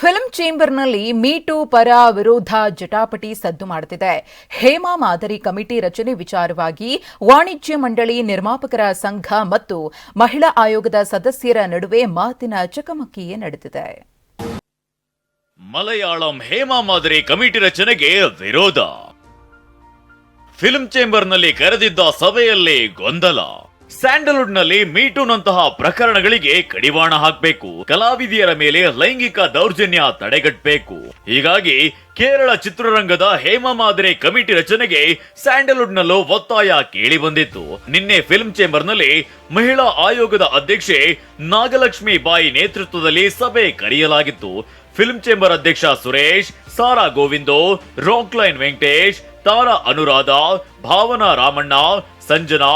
Film ಚೇಂಬರ್ನಲ್ಲಿ meet ಪರ ವಿರೋಧ ಜಟಾಪಟಿ ಸದ್ದು ಮಾಡುತ್ತಿದೆ ಹೇಮಾ ಮಾದರಿ ಕಮಿಟಿ ರಚನೆ ವಿಚಾರವಾಗಿ ವಾಣಿಜ್ಯ ಮಂಡಳಿ ನಿರ್ಮಾಪಕರ ಸಂಘ ಮತ್ತು ಮಹಿಳಾ ಆಯೋಗದ ಸದಸ್ಯರ ನಡುವೆ ಮಾತಿನ ಚಕಮಕಿಯೇ ನಡೆದಿದೆ. ಮಲಯಾಳಂ ಹೇಮಾ ಮಾದರಿ ಕಮಿಟಿ ರಚನೆಗೆ ವಿರೋಧ. ಫಿಲ್ಮ್ ಚೇಂಬರ್ನಲ್ಲಿ ಕರೆದಿದ್ದ ಸಭೆಯಲ್ಲಿ ಗೊಂದಲ. ಸ್ಯಾಂಡಲ್ವುಡ್ನಲ್ಲಿ ಮೀಟೂನಂತಹ ಪ್ರಕರಣಗಳಿಗೆ ಕಡಿವಾಣ ಹಾಕಬೇಕು. ಕಲಾವಿದೆಯರ ಮೇಲೆ ಲೈಂಗಿಕ ದೌರ್ಜನ್ಯ ತಡೆಗಟ್ಟಬೇಕು ಹೀಗಾಗಿ ಕೇರಳ ಚಿತ್ರರಂಗದ ಹೇಮಾ ಮಾದರಿ ಕಮಿಟಿ ರಚನೆಗೆ ಸ್ಯಾಂಡಲ್ವುಡ್ನಲ್ಲೂ ಒತ್ತಾಯ ಕೇಳಿ ಬಂದಿತ್ತು. ನಿನ್ನೆ ಫಿಲ್ಮ್ ಚೇಂಬರ್ನಲ್ಲಿ ಮಹಿಳಾ ಆಯೋಗದ ಅಧ್ಯಕ್ಷೆ ನಾಗಲಕ್ಷ್ಮಿ ಬಾಯಿ ನೇತೃತ್ವದಲ್ಲಿ ಸಭೆ ಕರೆಯಲಾಗಿತ್ತು. ಫಿಲ್ಮ್ ಚೇಂಬರ್ ಅಧ್ಯಕ್ಷ ಸುರೇಶ್, ಸಾರಾ ಗೋವಿಂದೋ, ರಾಕ್ಲೈನ್ ವೆಂಕಟೇಶ್, ತಾರಾ ಅನುರಾಧ, ಭಾವನಾ ರಾಮಣ್ಣ ಸಂಜನಾ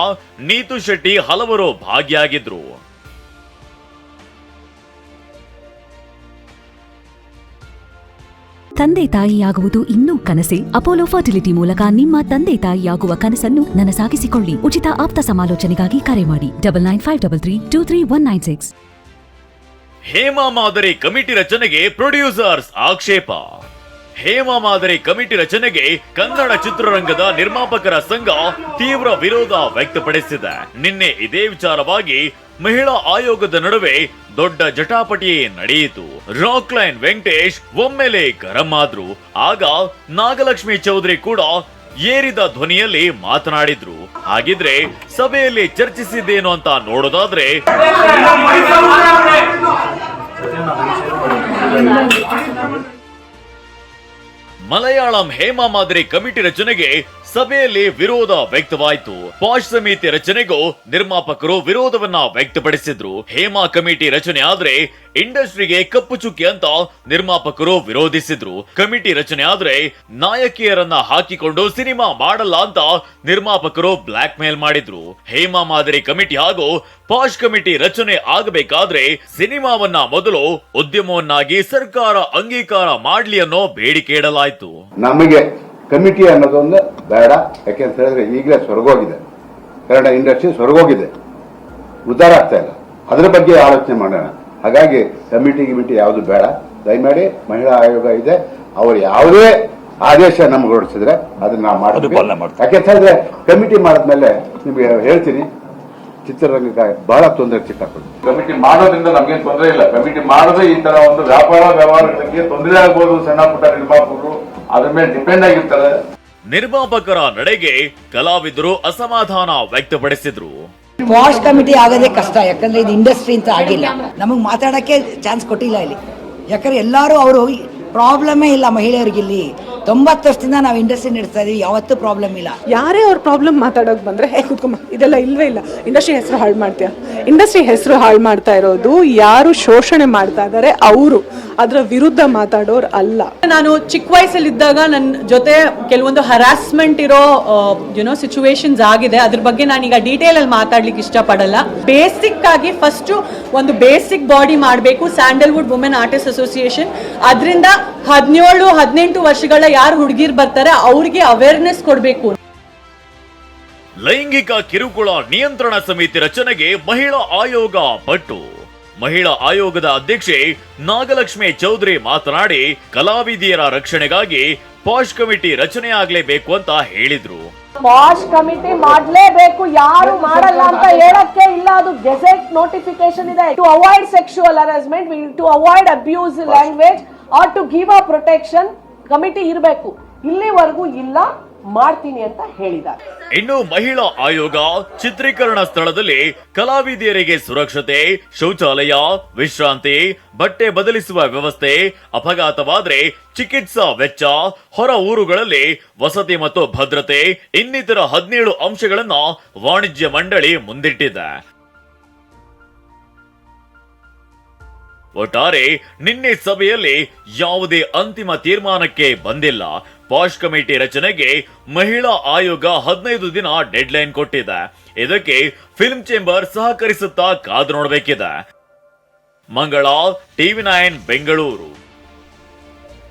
ನೀತು ಶೆಟ್ಟಿ ಹಲವರು ಭಾಗಿಯಾಗಿದ್ರು. ತಂದೆ ತಾಯಿಯಾಗುವುದು ಇನ್ನೂ ಕನಸೆ. ಅಪೋಲೋ ಫರ್ಟಿಲಿಟಿ ಮೂಲಕ ನಿಮ್ಮ ತಂದೆ ತಾಯಿಯಾಗುವ ಕನಸನ್ನು ನನಸಾಗಿಸಿಕೊಳ್ಳಿ. ಉಚಿತ ಆಪ್ತ ಸಮಾಲೋಚನೆಗಾಗಿ ಕರೆ ಮಾಡಿ. Double nine five double three two three one nine six. Hema ಮಾದರಿ ಕಮಿಟಿ ರಚನೆಗೆ ಪ್ರೊಡ್ಯೂಸರ್ಸ್ ಆಕ್ಷೇಪ. ಹೇಮಾ ಮಾದರಿ ಕಮಿಟಿ ರಚನೆಗೆ ಕನ್ನಡ ಚಿತ್ರರಂಗದ ನಿರ್ಮಾಪಕರ ಸಂಘ ತೀವ್ರ ವಿರೋಧ ವ್ಯಕ್ತಪಡಿಸಿದೆ. ನಿನ್ನೆ ಇದೇ ವಿಚಾರವಾಗಿ ಮಹಿಳಾ ಆಯೋಗದ ನಡುವೆ ದೊಡ್ಡ ಜಟಾಪಟಿಯೇ ನಡೆಯಿತು. ರಾಕ್ ಲೈನ್ ವೆಂಕಟೇಶ್ ಒಮ್ಮೆಲೆ ಗರಂ ಆದ್ರು. ಆಗ ನಾಗಲಕ್ಷ್ಮಿ ಚೌಧರಿ ಕೂಡ ಏರಿದ ಧ್ವನಿಯಲ್ಲಿ ಮಾತನಾಡಿದ್ರು. ಹಾಗಿದ್ರೆ ಸಭೆಯಲ್ಲಿ ಚರ್ಚಿಸಿದ್ದೇನು ಅಂತ ನೋಡೋದಾದ್ರೆ ಮಲಯಾಳಂ ಹೇಮಾ ಮಾದರಿ ಕಮಿಟಿ ರಚನೆಗೆ ಸಭೆಯಲ್ಲಿ ವಿರೋಧ ವ್ಯಕ್ತವಾಯಿತು. ಪಾಶ್ ಸಮಿತಿ ರಚನೆಗೂ ನಿರ್ಮಾಪಕರು ವಿರೋಧವನ್ನ ವ್ಯಕ್ತಪಡಿಸಿದ್ರು. ಹೇಮಾ ಕಮಿಟಿ ರಚನೆ ಆದ್ರೆ ಇಂಡಸ್ಟ್ರಿಗೆ ಕಪ್ಪು ಚುಕ್ಕಿ ಅಂತ ನಿರ್ಮಾಪಕರು ವಿರೋಧಿಸಿದ್ರು. ಕಮಿಟಿ ರಚನೆ ಆದ್ರೆ ನಾಯಕಿಯರನ್ನ ಹಾಕಿಕೊಂಡು ಸಿನಿಮಾ ಮಾಡಲ್ಲ ಅಂತ ನಿರ್ಮಾಪಕರು ಬ್ಲಾಕ್ ಮೇಲ್ ಮಾಡಿದ್ರು. ಹೇಮಾ ಮಾದರಿ ಕಮಿಟಿ ಹಾಗೂ ಪಾಶ್ ಕಮಿಟಿ ರಚನೆ ಆಗಬೇಕಾದ್ರೆ ಸಿನಿಮಾವನ್ನ ಮೊದಲು ಉದ್ಯಮವನ್ನಾಗಿ ಸರ್ಕಾರ ಅಂಗೀಕಾರ ಮಾಡ್ಲಿ ಅನ್ನೋ ಬೇಡಿಕೆ ಇಡಲಾಯ್ತು. ನಮಗೆ ಕಮಿಟಿ ಅನ್ನೋದೊಂದು ಬೇಡ. ಯಾಕೆಂತ ಹೇಳಿದ್ರೆ ಈಗಲೇ ಸ್ವರ್ಗೋಗಿದೆ. ಕನ್ನಡ ಇಂಡಸ್ಟ್ರಿ ಸ್ವರ್ಗೋಗಿದೆ. ಉದ್ಧಾರ ಆಗ್ತಾ ಇಲ್ಲ. ಅದ್ರ ಬಗ್ಗೆ ಆಲೋಚನೆ ಮಾಡೋಣ. ಹಾಗಾಗಿ ಕಮಿಟಿ ಗಿಮಿಟಿ ಯಾವುದು ಬೇಡ. ದಯಮಾಡಿ ಮಹಿಳಾ ಆಯೋಗ ಇದೆ. ಅವರು ಯಾವುದೇ ಆದೇಶ ನಮ್ಗೆ ಹೊರಡಿಸಿದ್ರೆ ಅದನ್ನ ನಾವು ಮಾಡ್ತೀವಿ. ಯಾಕೆಂತ ಹೇಳಿದ್ರೆ ಕಮಿಟಿ ಮಾಡಿದ್ಮೇಲೆ ನಿಮ್ಗೆ ಹೇಳ್ತೀನಿ ಚಿತ್ರರಂಗಕ್ಕೆ ಬಹಳ ತೊಂದರೆ ಚಿಕ್ಕಾಕೊಂಡು ಕಮಿಟಿ ಮಾಡೋದ್ರಿಂದ ನಮ್ಗೇನು ತೊಂದರೆ ಇಲ್ಲ. ಕಮಿಟಿ ಮಾಡದೆ ಈ ತರ ಒಂದು ವ್ಯಾಪಾರ ವ್ಯವಹಾರಗಳಿಗೆ ತೊಂದರೆ ಆಗ್ಬೋದು ಸಣ್ಣ ಪುಟ್ಟ ನಿರ್ಮಾಪಕರು ಅದ್ರ ಮೇಲೆ ಡಿಪೆಂಡ್ ಆಗಿರ್ತಾರೆ. ನಿರ್ಮಾಪಕರ ನಡೆಗೆ ಕಲಾವಿದರು ಅಸಮಾಧಾನ ವ್ಯಕ್ತಪಡಿಸಿದ್ರು. ವಾಶ್ ಕಮಿಟಿ ಆಗೋದೇ ಕಷ್ಟ, ಯಾಕಂದ್ರೆ ಇದು ಇಂಡಸ್ಟ್ರಿ ಅಂತ ಆಗಿಲ್ಲ. ನಮಗೆ ಮಾತಾಡೋಕ್ಕೆ ಚಾನ್ಸ್ ಕೊಟ್ಟಿಲ್ಲ ಇಲ್ಲಿ. ಯಾಕಂದ್ರೆ ಎಲ್ಲರೂ ಅವರು ಪ್ರಾಬ್ಲಮೇ ಇಲ್ಲ ಮಹಿಳೆಯರಿಗೆ ಇಲ್ಲಿ. ತೊಂಬತ್ತು ವರ್ಷದಿಂದ ನಾವು ಇಂಡಸ್ಟ್ರಿ ನಡೆಸ್ತಾ ಇದೀವಿ ಯಾವತ್ತೂ ಪ್ರಾಬ್ಲಮ್ ಇಲ್ಲ. ಯಾರೇ ಅವ್ರ ಪ್ರಾಬ್ಲಮ್ ಮಾತಾಡೋಕೆ ಬಂದ್ರೆ ಹೇ ಕುತ್ಕೊಂಬ ಇದೆಲ್ಲ ಇಲ್ವೇ ಇಲ್ಲ. ಇಂಡಸ್ಟ್ರಿ ಹೆಸರು ಹಾಳು ಮಾಡ್ತೀಯ? ಇಂಡಸ್ಟ್ರಿ ಹೆಸರು ಹಾಳು ಮಾಡ್ತಾ ಇರೋದು ಯಾರು ಶೋಷಣೆ ಮಾಡ್ತಾ ಇದ್ದಾರೆ ಅವರು. ಅದರ ವಿರುದ್ಧ ಮಾತಾಡೋರು ಅಲ್ಲ. ನಾನು ಚಿಕ್ಕ ವಯಸ್ಸಲ್ಲಿದ್ದಾಗ ನನ್ನ ಜೊತೆ ಕೆಲವೊಂದು ಹರಾಸ್ಮೆಂಟ್ ಇರೋ ಯುನೋ ಸಿಚುವೇಶನ್ಸ್ ಆಗಿದೆ. ಅದ್ರ ಬಗ್ಗೆ ನಾನೀಗ ಡೀಟೇಲ್ ಅಲ್ಲಿ ಮಾತಾಡ್ಲಿಕ್ಕೆ ಇಷ್ಟಪಡಲ್ಲ. ಬೇಸಿಕ್ ಆಗಿ ಫಸ್ಟ್ ಒಂದು ಬೇಸಿಕ್ ಬಾಡಿ ಮಾಡಬೇಕು. ಸ್ಯಾಂಡಲ್ವುಡ್ ವುಮೆನ್ ಆರ್ಟಿಸ್ಟ್ ಅಸೋಸಿಯೇಷನ್ ಅದರಿಂದ ಹದಿನೇಳು ಹದಿನೆಂಟು ವರ್ಷಗಳ ಯಾರು ಹುಡುಗಿರ್ ಬರ್ತಾರೆ ಅವ್ರಿಗೆ ಅವೇರ್ನೆಸ್ ಕೊಡಬೇಕು. ಲೈಂಗಿಕ ಕಿರುಕುಳ ನಿಯಂತ್ರಣ ಸಮಿತಿ ರಚನೆಗೆ ಮಹಿಳಾ ಆಯೋಗ ಪಟ್ಟು. ಮಹಿಳಾ ಆಯೋಗದ ಅಧ್ಯಕ್ಷೆ ನಾಗಲಕ್ಷ್ಮಿ ಚೌಧರಿ ಮಾತನಾಡಿ ಕಲಾವಿದಿಯರ ರಕ್ಷಣೆಗಾಗಿ ಪಾಶ್ ಕಮಿಟಿ ರಚನೆಯಾಗಲೇಬೇಕು ಅಂತ ಹೇಳಿದ್ರು. ಪಾಶ್ ಕಮಿಟಿ ಮಾಡ್ಲೇಬೇಕು ಯಾರು ಮಾಡಲ್ಲ ಅಂತ ಹೇಳಕ್ಕೆ ಇಲ್ಲ ಅದು ಗೆಜೆಟ್ ನೋಟಿಫಿಕೇಶನ್ ಇದೆ. To avoid sexual harassment to avoid abuse language or to give a protection committee ಇರಬೇಕು. ಇಲ್ಲಿವರೆಗೂ ಇಲ್ಲ, ಮಾಡ್ತೀನಿ ಅಂತ ಹೇಳಿದ್ದಾರೆ. ಇನ್ನು ಮಹಿಳಾ ಆಯೋಗ ಚಿತ್ರೀಕರಣ ಸ್ಥಳದಲ್ಲಿ ಕಲಾವಿದೆಯರಿಗೆ ಸುರಕ್ಷತೆ, ಶೌಚಾಲಯ, ವಿಶ್ರಾಂತಿ, ಬಟ್ಟೆ ಬದಲಿಸುವ ವ್ಯವಸ್ಥೆ, ಅಪಘಾತವಾದ್ರೆ ಚಿಕಿತ್ಸಾ ವೆಚ್ಚ, ಹೊರ ಊರುಗಳಲ್ಲಿ ವಸತಿ ಮತ್ತು ಭದ್ರತೆ, ಇನ್ನಿತರ ಹದಿನೇಳು ಅಂಶಗಳನ್ನು ವಾಣಿಜ್ಯ ಮಂಡಳಿ ಮುಂದಿಟ್ಟಿದೆ. ಒಟ್ಟಾರೆ ನಿನ್ನೆ ಸಭೆಯಲ್ಲಿ ಯಾವುದೇ ಅಂತಿಮ ತೀರ್ಮಾನಕ್ಕೆ ಬಂದಿಲ್ಲ. ಪಾಶ್ ಕಮಿಟಿ ರಚನೆಗೆ ಮಹಿಳಾ ಆಯೋಗ ಹದಿನೈದು ದಿನ ಡೆಡ್ ಲೈನ್ ಕೊಟ್ಟಿದೆ. ಇದಕ್ಕೆ ಫಿಲ್ಮ್ ಚೇಂಬರ್ ಸಹಕರಿಸುತ್ತಾ ಕಾದು ನೋಡಬೇಕಿದೆ. ಮಂಗಳ ಟಿವಿ ನೈನ್, ಬೆಂಗಳೂರು.